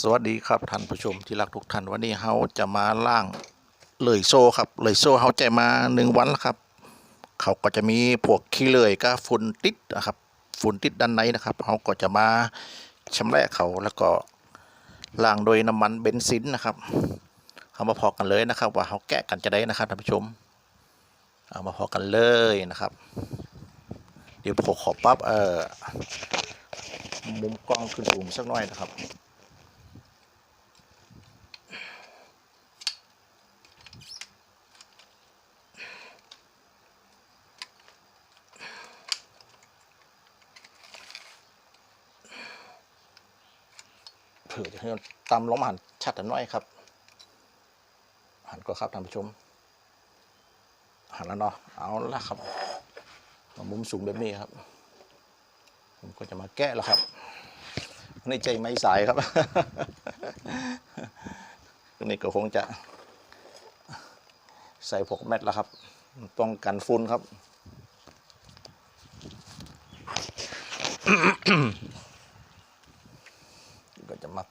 สวัสดีครับท่านผู้ชมที่รักทุกท่านวันนี้เฮาจะมาล่างเลยโซ่ครับเลยโซ่เฮาใจมาหนึ่งวันแล้วครับ เขาก็จะมีพวกขี้เลยก็ฝุ่นติดนะครับฝุ่นติดด้านในนะครับเขาก็จะมาชำระเขาแล้วก็ล้างโดยน้ำมันเบนซินนะครับเอามาพอกันเลยนะครับ ว่าเขาแกะกันจะได้นะครับท่านผู้ชม เอามาพอกันเลยนะครับ เดี๋ยวผมขอปรับเอ่อมุมกล้องขึ้นสูงสักหน่อยนะครับ เผื่อจะให้ตำลงมาหันชัดหน่อยครับ หันก็ครับท่านผู้ชม หันแล้วเนาะเอาละครับมุมสูงแบบนี้ครับ ผมก็จะมาแก้แล้วครับในใจไม่สายครับตรงนี้ก็คงจะ ใส่พวกแมทแล้วครับ ป้องกันฝุ่นครับ ก็จะมา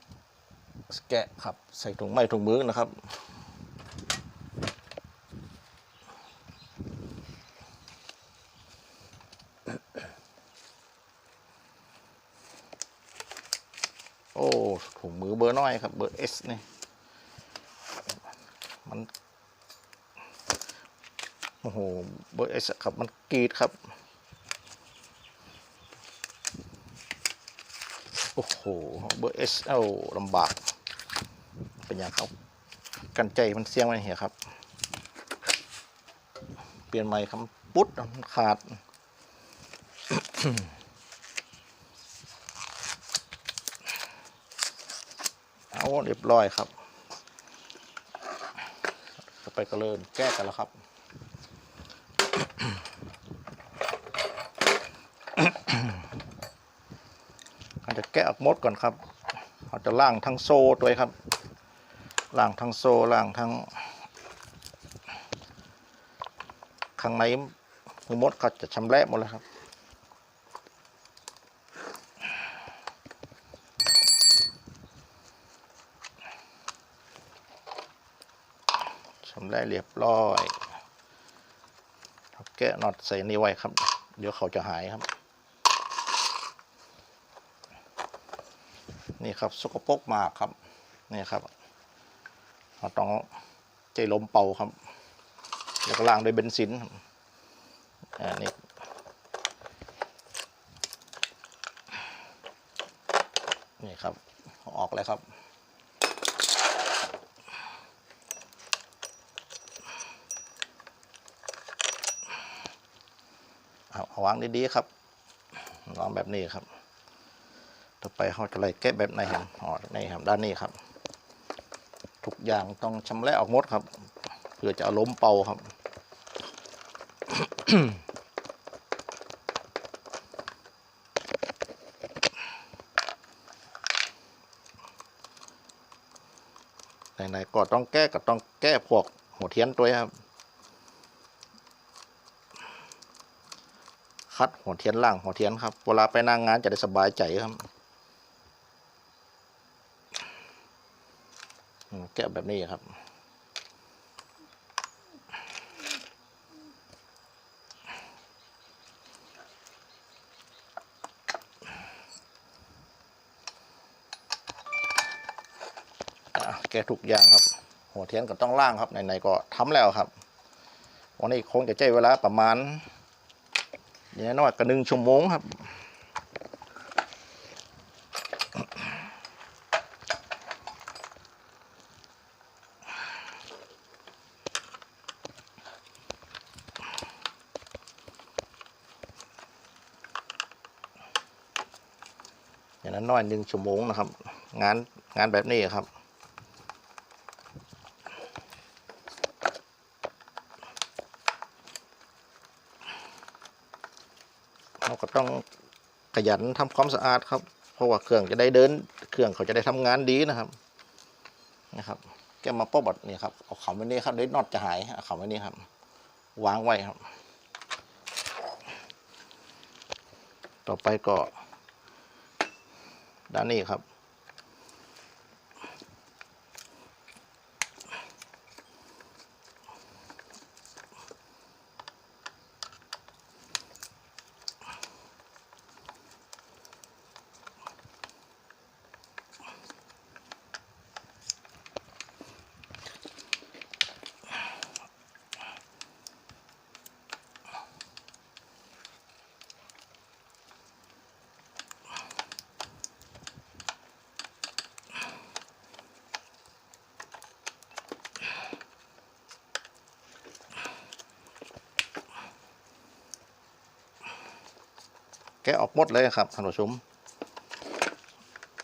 แกะครับ ใส่ถุงไม้ถุงมือนะครับโอ้ถุงมือเบอร์น้อยครับ เบอร์เอสนี่มันโอ้โหเบอร์เอสครับ มันกรีดครับ โอ้โห เบอร์เอสเอาลำบาก อย่างเขากันใจมันเสียงมันเหี้ยครับ เปลี่ยนใหม่คำปุ๊ดมันขาดเอาเรียบร้อยครับต่อไปก็เริ่มแก้กันแล้วครับอาจจะแกะออกมดก่อนครับ เราจะล่างทั้งโซ่ด้วยครับ ล่างทั้งโซ่ล่างทั้งข้างในมือมดเขาจะชำแหละหมดเลยครับชำแหละเรียบร้อยเอาแกะน็อตใส่นี่ไว้ครับ เดี๋ยวเขาจะหายครับ นี่ครับสกปรกมากครับ นี่ครับ เราต้องใจลมเป่าครับ แล้วก็ล้างด้วยเบนซินอ่านี่นี่ครับออกเลยครับเอาวางดีๆครับวางแบบนี้ครับ ต่อไปเขาจะไล่แกะแบบไหนครับอ๋อนี่ครับ ด้านนี้ครับ ทุกอย่างต้องชำระออกหมดครับ เพื่อจะล้มเป่าครับไหนๆก็ต้องแก้ก็ต้องแก้พวกหัวเทียนตัวครับ คัดหัวเทียนล่างหัวเทียนครับ เวลาไปนั่งงานจะได้สบายใจครับอืมแกะแบบนี้ครับ แกะทุกอย่างครับ หัวเทียนก็ต้องล่างครับไหนๆก็ทำแล้วครับวันนี้คงจะใช้เวลาประมาณอย่างน้อยก็หนึ่งชั่วโมงครับ อย่างนั้นน้อยหนึ่งชั่วโมงนะครับ งานงานแบบนี้ครับเราก็ต้องขยันทำความสะอาดครับ เพราะว่าเครื่องจะได้เดิน เครื่องเขาจะได้ทำงานดีนะครับนะครับแกมาป้อบดนี่ครับเอาเขาไว้นี่ครับเดี๋ยวน็อตจะหายเอาเขาไว้นี่ครับ วางไว้ครับ ต่อไปก็ ด้านนี้ครับะออกหมดเลยครับท่านผู้ชม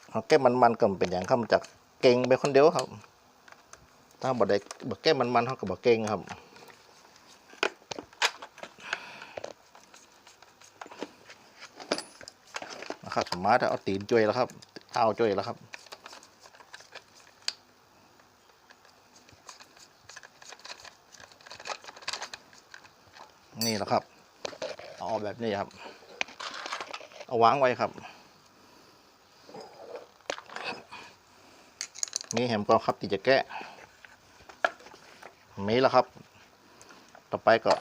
เอาแก้มันๆก็เป็นอย่างครับมันจากเก่งไปคนเดียวครับ ถ้าบ่ได้บ่แก้มันๆเขาก็บ่เก่งครับนะครับสมารถเอาตีนจุยแล้วครับ เอาจุยแล้วครับนี่แหละครับ เอาออกแบบนี้ครับ เอาวางไว้ครับ นี่แหมก็ครับที่จะแกะมีแล้วครับ ต่อไปก็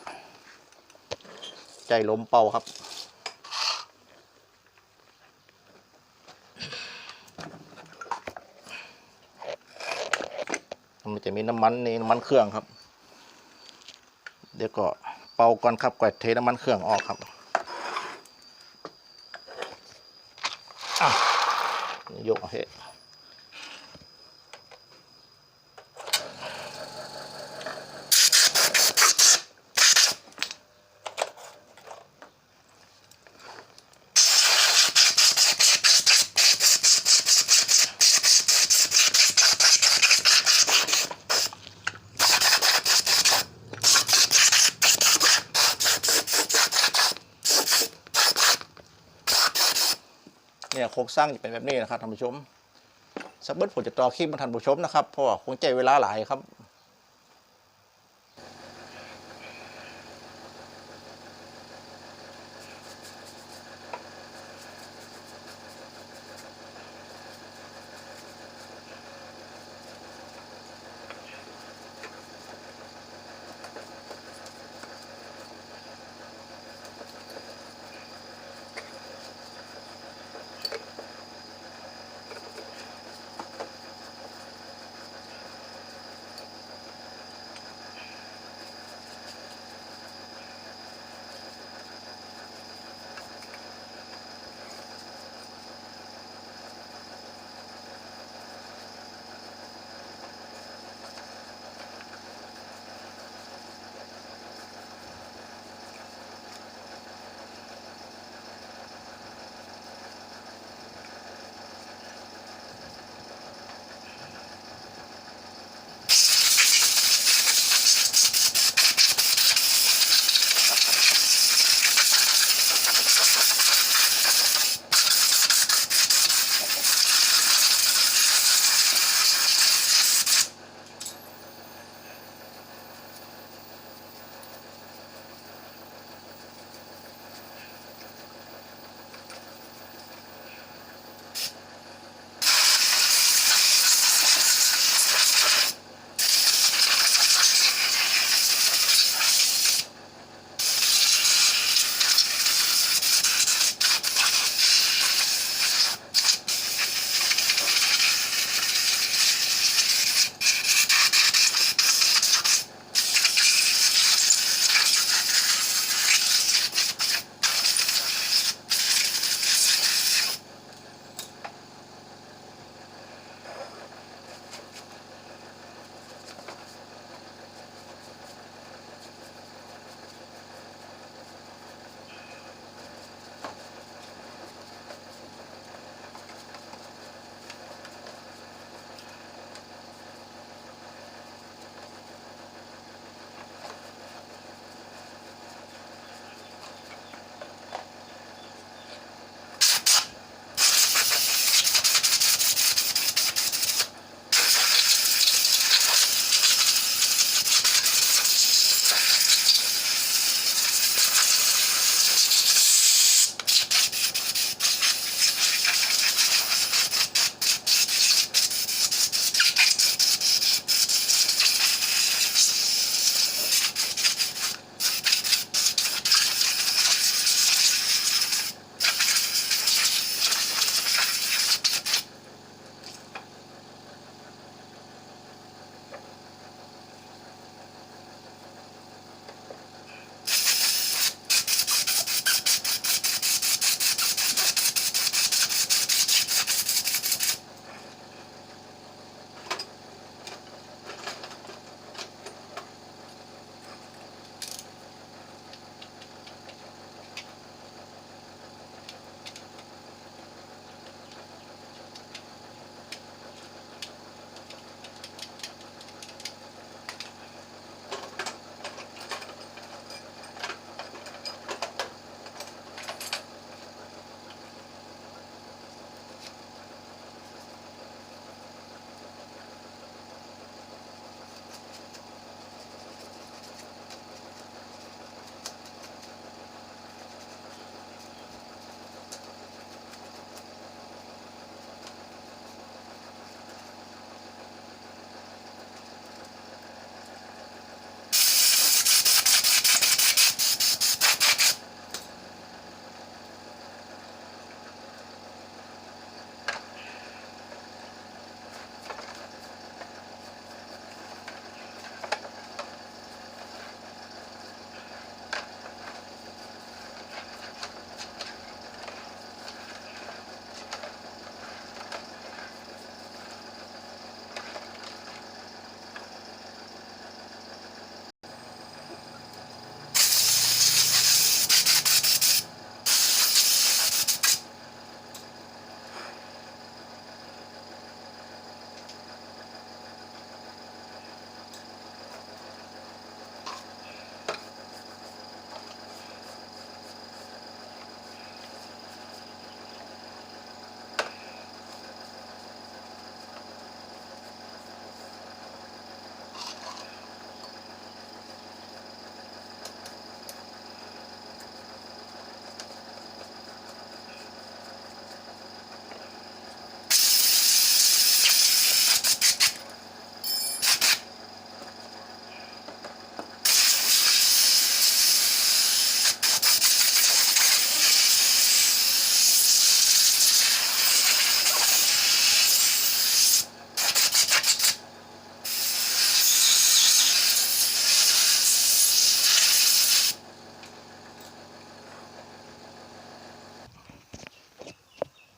ใจลมเป่าครับมันจะมีน้ำมันนี่น้ำมันเครื่องครับ เดี๋ยวก็เป่าก่อนครับก่อนเทน้ำมันเครื่องออกครับ อะ ตั้งจะเป็นแบบนี้นะครับท่านผู้ชมสับเบิดผมจะต่อคลิปมาท่านผู้ชมนะครับเพราะว่าคงใจเวลาหลายครับ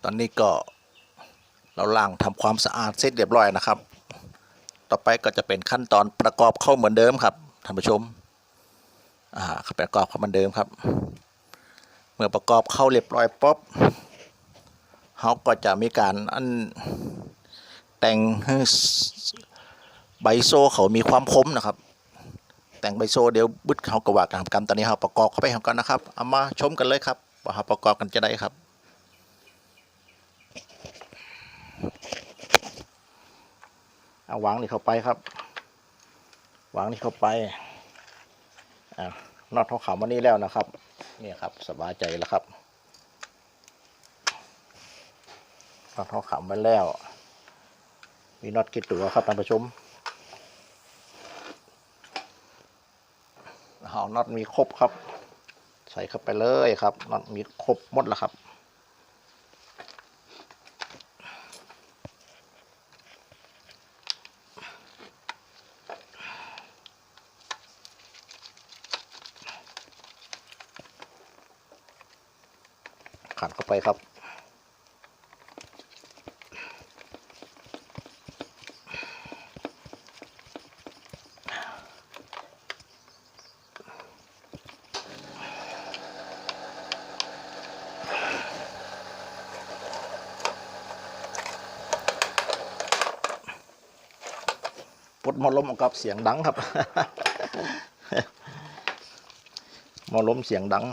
อนนี้ก็เราล้างทำความสะอาดเสร็จเรียบร้อยนะครับ ต่อไปก็จะเป็นขั้นตอนประกอบเข้าเหมือนเดิมครับท่านผู้ชมอ่าประกอบเข้าเหมือนเดิมครับ เมื่อประกอบเข้าเรียบร้อยป๊อบเขาก็จะมีการอันแต่งให้ใบโซ่เขามีความคมนะครับ แต่งใบโซ่เดี๋ยวบึดเขากระว่ากันทำกันตอนนี้เราประกอบเข้าไปทำกันนะครับเอามาชมกันเลยครับว่าเราประกอบกันจะได้ครับ เอาวางนี่เข้าไปครับ วางนี่เข้าไปอ่านอดทองขาวมานี่แล้วนะครับนี่ครับสบายใจแล้วครับนอดทองขาวมาแล้ว มีน็อตกี่ตัวครับท่านผู้ชมเอาน็อตมีครบครับ ใส่เข้าไปเลยครับน็อตมีครบหมดแล้วครับ ขันเข้าไปครับ ปลดหม อลมออกกับเสียงดังครับ หมอล้มเสียงดัง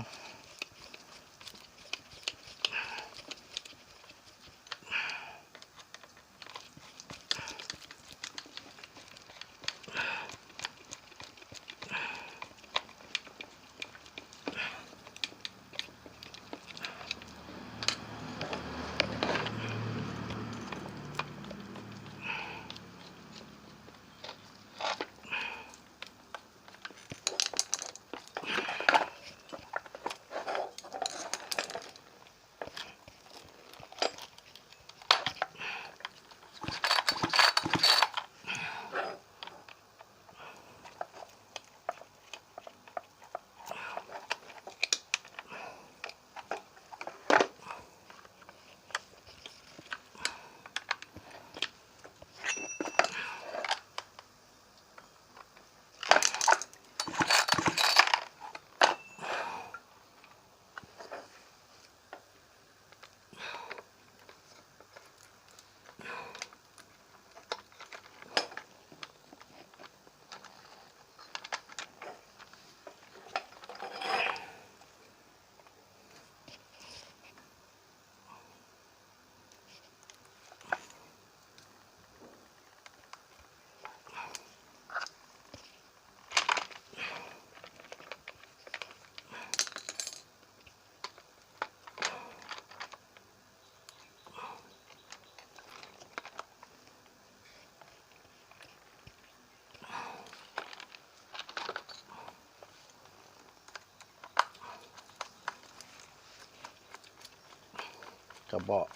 กระบอก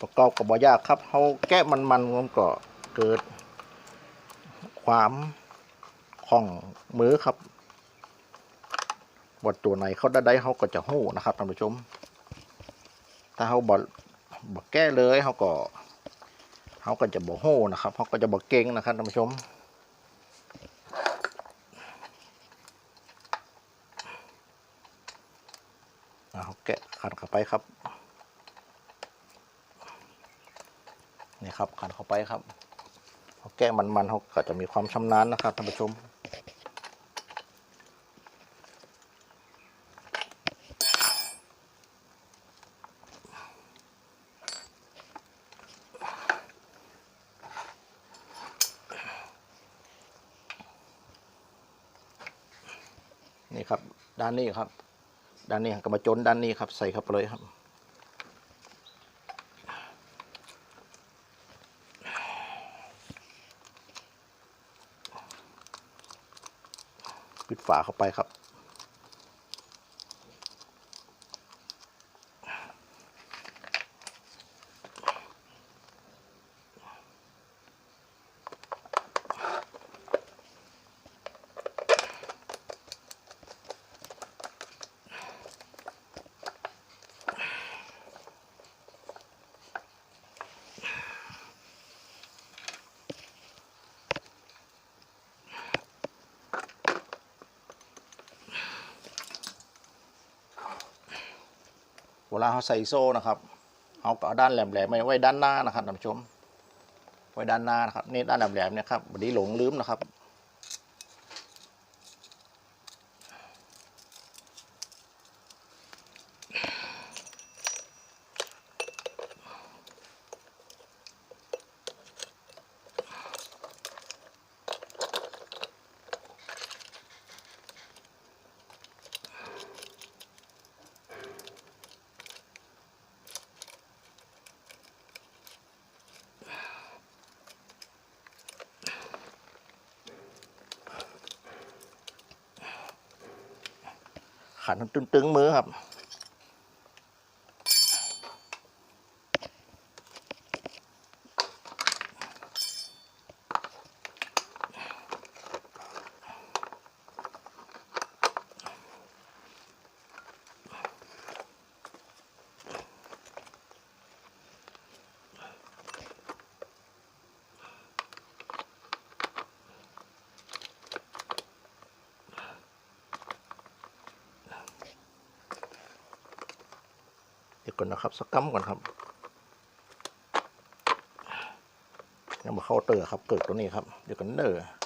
ประกอบกระบอกยากครับเขาแกะมันมันมันก็เกิด ความคล่องมือครับบทตัวไหนเขาได้ได้เขาก็จะหู้นะครับท่านผู้ชม ถ้าเขาบอบอกแก้เลยเขาก็เขาก็จะบอกหู้นะครับเขาก็จะบอกเก่งนะครับท่านผู้ชมเอาแกะขันเข้าไปครับ ครับขันเข้าไปครับเขาแกะมันๆเขาก็จะมีความชำนาญนะครับท่านผู้ชมนี่ครับด้านนี้ครับ ด้านนี้กระมาจนด้านนี้ครับ ใส่เข้าไปเลยครับ ปิดฝาเข้าไปครับ ลาเขาใส่โซ่นะครับเอาก็เอาด้านแหลมๆไว้ด้านหน้านะครับท่านผู้ชม ไว้ด้านหน้านะครับนี่ด้านแหลมๆเนี่ยครับวันนี้หลงลืมนะครับ ขันตึงๆมือครับ ก่อนนะครับ สักกัมก่อนครับยังมาเข้าเตอร์ครับเกิดตัวนี้ครับ เดี๋ยวกันเนอร์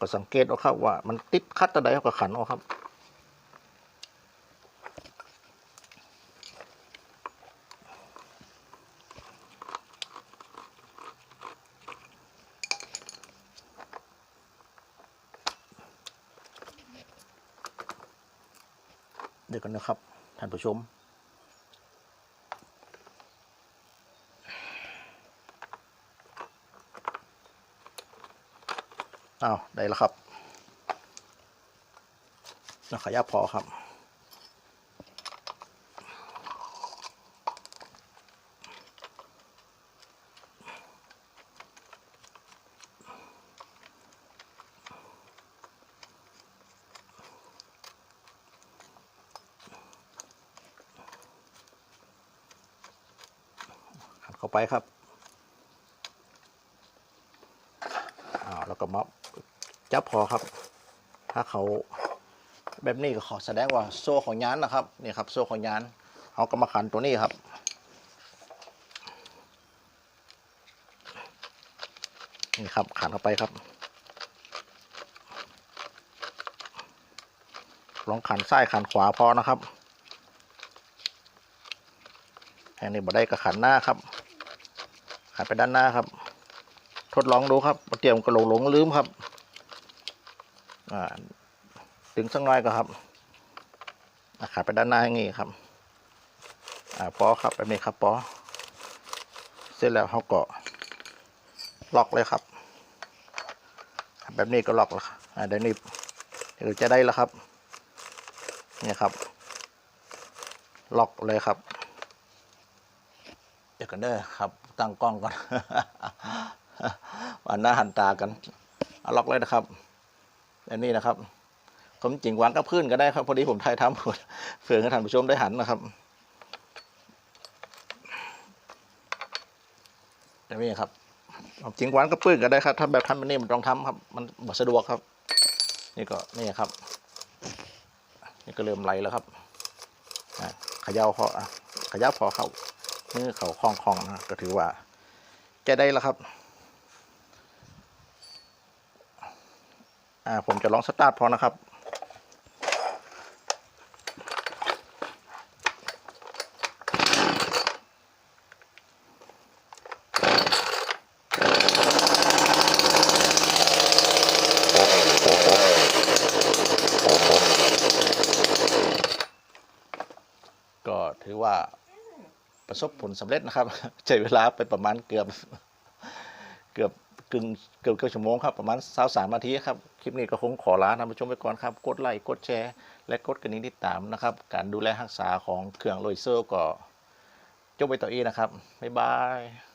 ก็สังเกตเอาครับว่า มันติดคัดตะไดเขาก็ขันเอาครับเดี๋ยวกันนะครับท่านผู้ชม อ้าวได้แล้วครับนักขยับพอครับขัดเข้าไปครับ อ้าวแล้วก็มาจั บพอครับ ถ้าเขาแบบนี้ก็ขอแสดงว่าโซ่ของยานนะครับนี่ครับ โซ่ของยานเขาก็มาขันตัวนี้ครับ นี่ครับขันเข้าไปครับ ลองขันซ้ายขันขวาพอนะครับอันนี้บ่ได้ก็ขันหน้าครับ ขันไปด้านหน้าครับ ทดลองดูครับเตรียมกระโหลกหลงลืมครับ ถึงสักหน้อยก็ครับขาไปด้านหน้าอย่างนี้ครับอ่าปอครับแบบนี้ครับปอเสร็จแล้วเขาก็ล็อกเลยครับ แบบนี้ก็ล็อกแล้วครับอ่าเดี๋ยวนี้เดี๋ยวจะได้แล้วครับเนี่ยครับ ล็อกเลยครับ เดี๋ยวกันเด้อครับ ตั้งกล้องก่อนวันหน้าหันตากันล็อกเลยนะครับ อันนี้นะครับผมจริงวางกับพื้นก็ได้ครับ พอดีผมถ่ายทำเผื่อให้ท่านผู้ชมได้หันนะครับอันนี้ครับผมจริงวางกับพื้นก็ได้ครับถ้าแบบทำแบบนี้มันต้องทำครับ มันบ่สะดวกครับ นี่ก็นี่ครับ นี่ก็เริ่มไหลแล้วครับขย่าพอขย่าพอเขามือเขาคล่องๆนะก็ถือว่าแกได้แล้วครับ อ่าผมจะลองสตาร์ทพอนะครับ ก็ถือว่าประสบผลสำเร็จนะครับ ใช้เวลาไปประมาณเกือบเกือบ กึ่งเกือบเกือบชั่วโมงครับประมาณสาวสามนาทีครับคลิปนี้ก็คงขอลาท่านผู้ชมไปก่อนครับกดไลค์กดแชร์ และกดกระดิ่งติดตามนะครับ การดูแลรักษาของเครื่องโรยเซอร์ก็จบไปต่ออีนะครับบ๊ายบาย